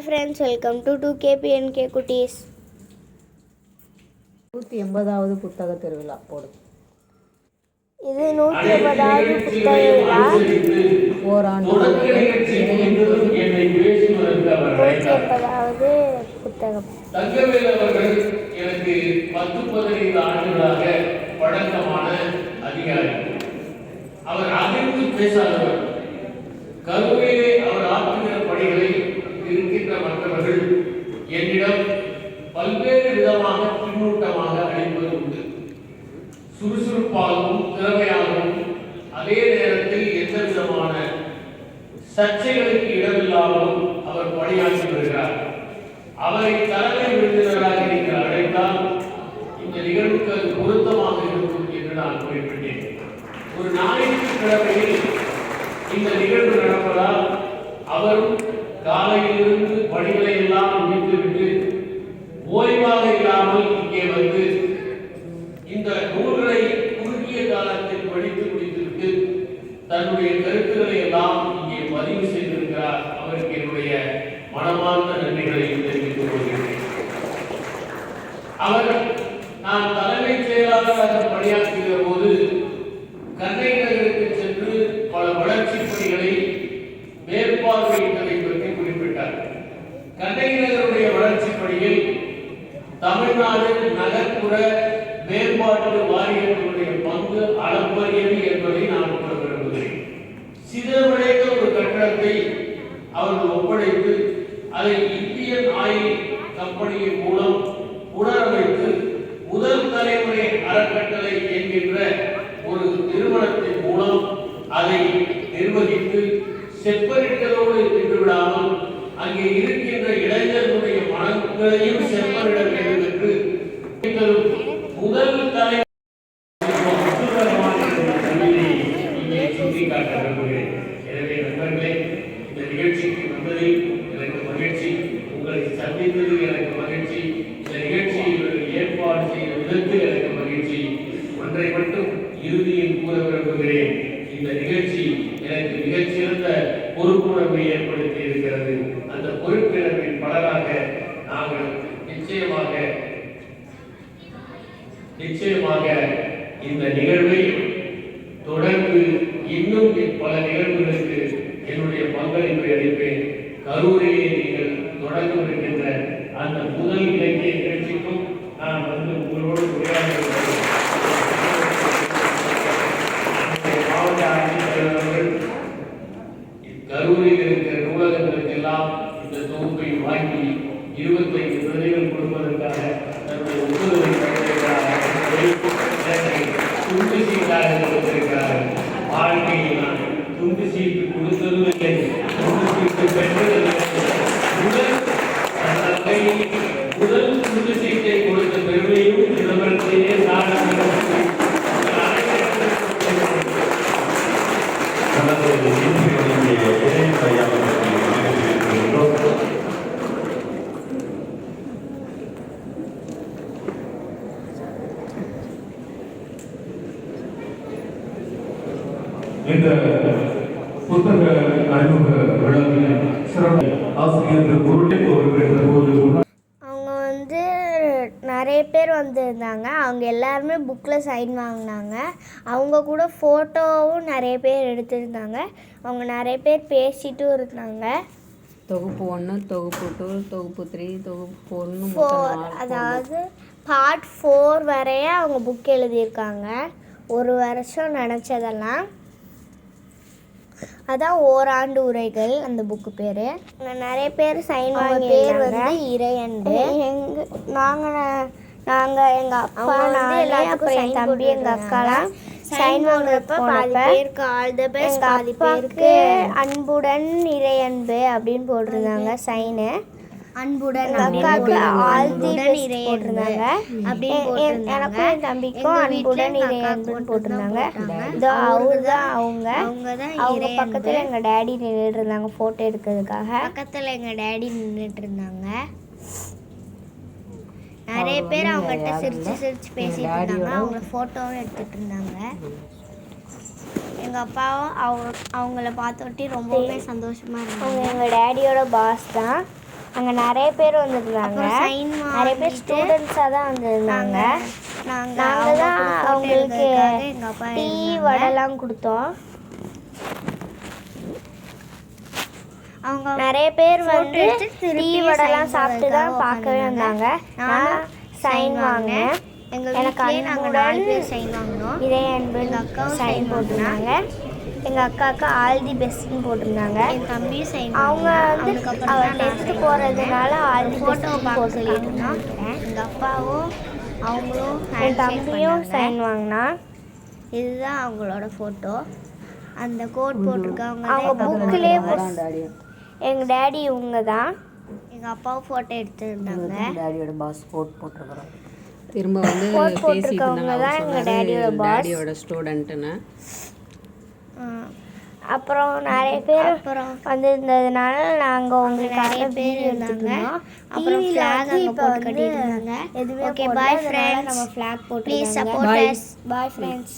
Hi friends welcome to to KPNK குட்டீஸ் நூற்றி எண்பதாவது புத்தக திருவிழா போடும் இது நூற்றி எண்பதாவது புத்தக விழா ஓராண்டு. நூற்றி எண்பதாவது புத்தகம். தங்கவேல் அவர்கள் எனக்கு பத்து பதினைந்து ஆண்டுகளாக பழக்கமான அதிகாரி. அவர் அதிர்ந்து பேசாதவர். பணியாற்றி வருகிறார். அவரை தலைமை விருந்தினராக நீங்கள் அழைத்தால் இந்த நிகழ்வுக்கு அது பொருத்தமாக இருக்கும் என்று நான் குறிப்பிட்டேன். ஒரு ஞாயிற்றுக்கிழமையில் இந்த நிகழ்வு நடப்பதால் அவரும் காலையிலிருந்து பணிகளை எல்லாம் முடித்துவிட்டு ஓய்வாக இல்லாமல் இங்கே வந்து இந்த நூல்களை குறுகிய காலத்தில் படித்து முடித்துவிட்டு தன்னுடைய கருத்துக்களை எல்லாம் இங்கே பதிவு செய்திருக்கிறார். அவருக்கு என்னுடைய மனமார்ந்த நன்றிகளையும் தெரிவித்துக் கொள்கிறேன். அவர் நான் தலைமைச் செயலாளராக பணியாற்றுகிற போது கண்ணை நகருக்கு சென்று பல வளர்ச்சிப் பணிகளை மேற்பார்வையிட்டதை பற்றி குறிப்பிட்டார். கண்ணை நகருடைய வளர்ச்சிப் பணியில் தமிழ்நாடு நகர்ப்புற மேம்பாட்டு வாரியத்தினுடைய பங்கு அளப்பரியது என்பதை நான் கூற விரும்புகிறேன். சிதறமடைந்த ஒரு கட்டடத்தை அவர்கள் ஒப்படைத்து அதை இந்தியன் ஆயில் கம்பெனியின் மூலம் புனரமைத்து முதல் தலைமுறை அறக்கட்டளை என்கின்ற ஒரு நிறுவனத்தின் மூலம் அதை நிர்வகித்து செப்பனிட்டதோடு நின்று விடாமல் அங்கே இருக்கின்ற இளைஞர்களுடைய மனங்களையும் செப்பனிட வேண்டும் என்று முதல் தலை இங்கே சுட்டிக்காட்ட விரும்புகிறேன் எனவே நண்பர்களே இந்த நிகழ்ச்சிக்கு வந்ததில் எனக்கு மகிழ்ச்சி உங்களை சந்தித்ததில் எனக்கு மகிழ்ச்சி இந்த நிகழ்ச்சியை இவர்கள் விதத்தில் எனக்கு மகிழ்ச்சி. ஒன்றை மட்டும் இறுதியில் கூற விரும்புகிறேன். இந்த நிகழ்ச்சி எனக்கு மிகச்சிறந்த பொறுப்புணர்வை ஏற்படுத்தி இருக்கிறது. அந்த பொறுப்பினர்களின் பலராக நாங்கள் நிச்சயமாக நிச்சயமாக இந்த நிகழ்வை வாழ்க்கையில் நான் துண்டு சீட்டு கொடுத்ததும் இல்லை. துண்டு சீட்டு பெற்றதும் முதல் முதல் துண்டு சீட்டை கொடுத்த பெருமையும் சிதம்பரத்தையே நான் இந்த புத்தக அறிமுக விழாவில் சிறப்பு ஆசிரியர் முருகே அவர்கள் என்ற போது அவங்க வந்து நிறைய பேர் வந்திருந்தாங்க. அவங்க எல்லாருமே புக்கில் சைன் வாங்கினாங்க. அவங்க கூட ஃபோட்டோவும் நிறைய பேர் எடுத்திருந்தாங்க. அவங்க நிறைய பேர் பேசிட்டும் இருந்தாங்க. தொகுப்பு ஒன்று தொகுப்பு டூ தொகுப்பு த்ரீ தொகுப்பு ஒன்று ஃபோர் அதாவது பார்ட் ஃபோர் வரைய அவங்க புக் எழுதியிருக்காங்க. ஒரு வருஷம் நினச்சதெல்லாம். அதான் ஓராண்டு உரைகள் அந்த புக்கு பேர். நிறைய பேர் சைன் வாங்கி பேர் வந்து இறையண்டு. எங்க நாங்கள் நாங்கள் எங்கள் அப்பா நான் எல்லாத்துக்கும் என் தம்பி எங்கள் அக்காலாம் சைன் வாங்குறப்ப பாதி பேருக்கு ஆல் த பெஸ்ட் பாதி பேருக்கு அன்புடன் இறையன்பு அப்படின்னு போட்டிருந்தாங்க சைனு அன்புடன் அக்காவுக்கு ஆல் தி பெஸ்ட் போட்டிருந்தாங்க. எனக்கும் என் தம்பிக்கும் அன்புடன் இறையன்புன்னு போட்டிருந்தாங்க. இதோ அவர் தான் அவங்க. அவங்க பக்கத்தில் எங்கள் டேடி நின்றுட்டு இருந்தாங்க ஃபோட்டோ எடுக்கிறதுக்காக. பக்கத்தில் எங்கள் டேடி நின்றுட்டு இருந்தாங்க நிறைய பேர் அவங்ககிட்ட சிரிச்சு சிரிச்சு பேசிட்டு இருந்தாங்க அவங்க ஃபோட்டோவும் எடுத்துட்டு இருந்தாங்க எங்கள் அப்பாவும் அவங்க அவங்கள பார்த்தோட்டி ரொம்பவே சந்தோஷமாக இருந்தாங்க. அவங்க எங்கள் டேடியோட பாஸ் தான். அங்கே நிறைய பேர் வந்திருந்தாங்க. நிறைய பேர் ஸ்டூடெண்ட்ஸாக தான் வந்திருந்தாங்க. நாங்க நாங்கள் தான் அவங்களுக்கு டீ வடைலாம் கொடுத்தோம். அவங்க நிறைய பேர் வந்து டீ வடைலாம் சாப்பிட்டு தான் பார்க்கவே வந்தாங்க. நான் சைன் வாங்கினேன். எங்க எனக்கு வீட்லயே நாங்க நாலு பேர் சைன் வாங்கினோம். இதே அன்பு அக்காவும் சைன் போட்டிருந்தாங்க. எங்கள் அக்காவுக்கு ஆல் தி பெஸ்ட்னு போட்டிருந்தாங்க. என் தம்பியும் சைன் அவங்க வந்து அவள் டெஸ்ட் போகிறதுனால ஆல் தி ஃபோட்டோ பெஸ்ட் பார்க்க சொல்லியிருந்தோம் போட்டிருந்தாங்க எங்கள் அப்பாவும் அவங்களும் என் தம்பியும். சைன் வாங்கினா. இதுதான் அவங்களோட ஃபோட்டோ அந்த கோட் போட்டிருக்கவங்க அவங்க புக்கிலே எங்கள் டேடி இவங்க தான் எங்கள் அப்பாவும் ஃபோட்டோ எடுத்துருந்தாங்க. டாடியோட பாஸ் போட் போட்டிருக்கிறோம் திரும்ப வந்து பேசிட்டு போட்டிருக்கவங்க இருந்தாங்க. டாடியோட ஸ்டூடெண்ட்டுன்னு அப்புறம் நிறைய பேர் அப்புறம் வந்திருந்ததுனால நாங்கள் உங்களுக்காக நிறைய பேர் இருந்தாங்க. அப்புறம் ஃப்ளாக் இப்போ போட்டு வந்து கட்டிட்டு இருந்தாங்க. எதுவுமே ஓகே பாய் ஃப்ரெண்ட்ஸ் நம்ம ஃப்ளாக் ப்ளீஸ் போட்டு சப்போர்ட் அஸ் பாய் ஃப்ரெண்ட்ஸ்